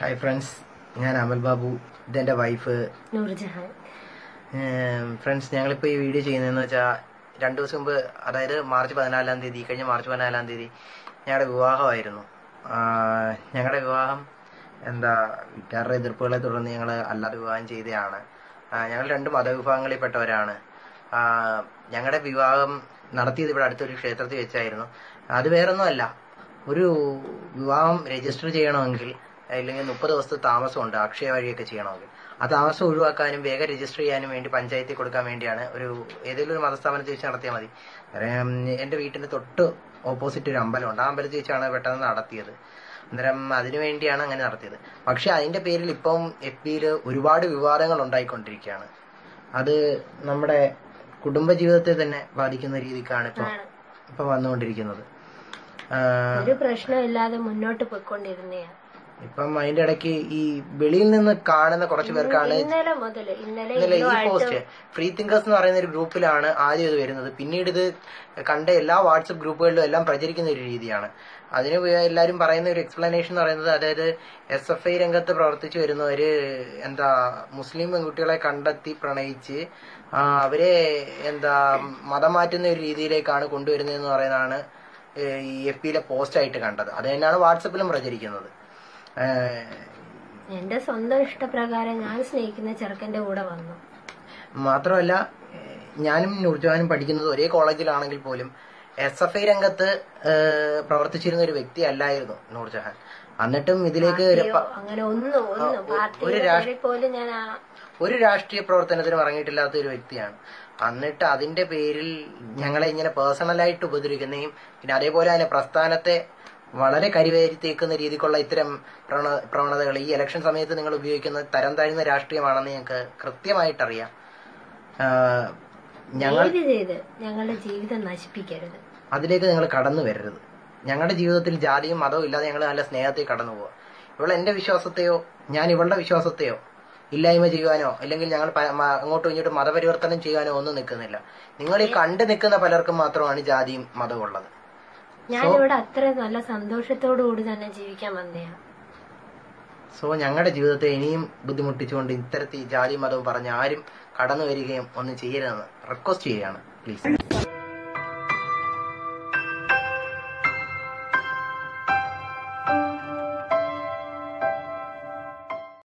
Hi friends ഞാൻ അമൽ ബാബു. ഇതെന്റെ wife friends ഞങ്ങളിപ്പോൾ ഈ വീഡിയോ ചെയ്യുന്നതെന്ന് വെച്ചാൽ രണ്ട് ദിവസം മുമ്പ് അതായത് മാർച്ച് പതിനാലാം തീയതി കഴിഞ്ഞ മാർച്ച് പതിനാലാം തീയതി ഞങ്ങളുടെ വിവാഹമായിരുന്നു. ഞങ്ങളുടെ വിവാഹം എന്താ വീട്ടുകാരുടെ എതിർപ്പുകളെ തുടർന്ന് ഞങ്ങൾ അല്ലാതെ വിവാഹം ചെയ്തതാണ് ഞങ്ങൾ രണ്ട് മതവിഭാഗങ്ങളിൽപ്പെട്ടവരാണ്. ഞങ്ങളുടെ വിവാഹം നടത്തിയത് ഇവിടെ അടുത്തൊരു ക്ഷേത്രത്തിൽ വെച്ചായിരുന്നു. അത് വേറൊന്നുമല്ല. ഒരു വിവാഹം രജിസ്റ്റർ ചെയ്യണമെങ്കിൽ അല്ലെങ്കിൽ മുപ്പത് ദിവസത്തെ താമസമുണ്ട് അക്ഷയ വഴിയൊക്കെ ചെയ്യണമെങ്കിൽ. ആ താമസം ഒഴിവാക്കാനും വേഗം രജിസ്റ്റർ ചെയ്യാനും വേണ്ടി പഞ്ചായത്തിൽ കൊടുക്കാൻ വേണ്ടിയാണ് ഒരു ഏതെങ്കിലും ഒരു മതസ്ഥാപനത്തിൽ വെച്ച് നടത്തിയാൽ മതി. എന്റെ എന്റെ വീട്ടിന്റെ തൊട്ട് ഓപ്പോസിറ്റ് ഒരു അമ്പലമുണ്ട്. ആ അമ്പലത്തിൽ വെച്ചാണ് പെട്ടെന്ന് നടത്തിയത്. അന്നേരം അതിനു വേണ്ടിയാണ് അങ്ങനെ നടത്തിയത്. പക്ഷെ അതിന്റെ പേരിൽ ഇപ്പം എഫ് ബിയിൽ ഒരുപാട് വിവാദങ്ങൾ ഉണ്ടായിക്കൊണ്ടിരിക്കുകയാണ്. അത് നമ്മുടെ കുടുംബജീവിതത്തെ തന്നെ ബാധിക്കുന്ന രീതിക്കാണ് ഇപ്പൊ ഇപ്പൊ വന്നുകൊണ്ടിരിക്കുന്നത്. ഒരു പ്രശ്നമില്ലാതെ മുന്നോട്ട് പോയിക്കൊണ്ടിരുന്നയാ ഇപ്പം അതിന്റെ ഇടയ്ക്ക് ഈ വെളിയിൽ നിന്ന് കാണുന്ന കുറച്ച് പേർക്കാണ് ഇന്നലെ ഈ പോസ്റ്റ്. ഫ്രീ തിങ്കേഴ്സ് എന്ന് പറയുന്ന ഒരു ഗ്രൂപ്പിലാണ് ആദ്യം ഇത് വരുന്നത്. പിന്നീട് ഇത് കണ്ട എല്ലാ വാട്സപ്പ് ഗ്രൂപ്പുകളിലും എല്ലാം പ്രചരിക്കുന്ന ഒരു രീതിയാണ്. അതിന് എല്ലാവരും പറയുന്ന ഒരു എക്സ്പ്ലനേഷൻ എന്ന് പറയുന്നത് അതായത് എസ് എഫ് ഐ രംഗത്ത് പ്രവർത്തിച്ചു വരുന്നവര് എന്താ മുസ്ലിം പെൺകുട്ടികളെ കണ്ടെത്തി പ്രണയിച്ച് അവരെ എന്താ മതം മാറ്റുന്ന ഒരു രീതിയിലേക്കാണ് കൊണ്ടുവരുന്നതെന്ന് പറയുന്നതാണ് ഈ എഫ് പിയിലെ പോസ്റ്റ് ആയിട്ട് കണ്ടത്. അത് തന്നെയാണ് വാട്സപ്പിലും പ്രചരിക്കുന്നത്. എന്റെ സ്വന്തം ഇഷ്ടപ്രകാരം ഞാൻ സ്നേഹിക്കുന്ന ചെറുക്കന്റെ കൂടെ വന്നു. മാത്രമല്ല ഞാനും നൂർജഹാനും പഠിക്കുന്നത് ഒരേ കോളേജിലാണെങ്കിൽ പോലും എസ് എഫ് ഐ രംഗത്ത് പ്രവർത്തിച്ചിരുന്ന ഒരു വ്യക്തി അല്ലായിരുന്നു നൂർജഹാൻ. എന്നിട്ടും ഇതിലേക്ക് ഒരു ഒരു രാഷ്ട്രീയ പ്രവർത്തനത്തിന് ഇറങ്ങിയിട്ടില്ലാത്ത ഒരു വ്യക്തിയാണ്. എന്നിട്ട് അതിന്റെ പേരിൽ ഞങ്ങളെ ഇങ്ങനെ പേഴ്സണലായിട്ട് ഉപദ്രവിക്കുന്നതും പിന്നെ അതേപോലെ അതിന്റെ പ്രസ്ഥാനത്തെ വളരെ കരിവേരി തേക്കുന്ന രീതിക്കുള്ള ഇത്തരം പ്രവണ- പ്രവണതകൾ ഈ ഇലക്ഷൻ സമയത്ത് നിങ്ങൾ ഉപയോഗിക്കുന്ന തരം താഴ്ന്ന രാഷ്ട്രീയമാണെന്ന് ഞങ്ങൾക്ക് കൃത്യമായിട്ടറിയാം. ഞങ്ങൾ ഞങ്ങളുടെ ജീവിതം നശിപ്പിക്കരുത്. അതിലേക്ക് നിങ്ങൾ കടന്നു വരരുത്. ഞങ്ങളുടെ ജീവിതത്തിൽ ജാതിയും മതവും ഇല്ലാതെ ഞങ്ങൾ നല്ല സ്നേഹത്തിൽ കടന്നു പോവുക ഇവൾ എന്റെ വിശ്വാസത്തെയോ ഞാൻ ഇവളുടെ വിശ്വാസത്തെയോ ഇല്ലായ്മ ചെയ്യുവാനോ അല്ലെങ്കിൽ ഞങ്ങൾ അങ്ങോട്ടും ഇങ്ങോട്ടും മതപരിവർത്തനം ചെയ്യാനോ ഒന്നും നിൽക്കുന്നില്ല. നിങ്ങൾ ഈ കണ്ടു നിൽക്കുന്ന പലർക്കും മാത്രമാണ് ജാതിയും മതവും ഉള്ളത്. ഞാനിവിടെ അത്ര നല്ല സന്തോഷത്തോടു കൂടി തന്നെ ജീവിക്കാൻ വന്നയാണ് സോ ഞങ്ങളുടെ ജീവിതത്തെ ഇനിയും ബുദ്ധിമുട്ടിച്ചുകൊണ്ട് ഇത്തരത്തിൽ ജാതി മതവും പറഞ്ഞ് ആരും കടന്നു വരികയും ഒന്നും ചെയ്യരുതെന്ന് റിക്വസ്റ്റ് ചെയ്യുകയാണ്. പ്ലീസ്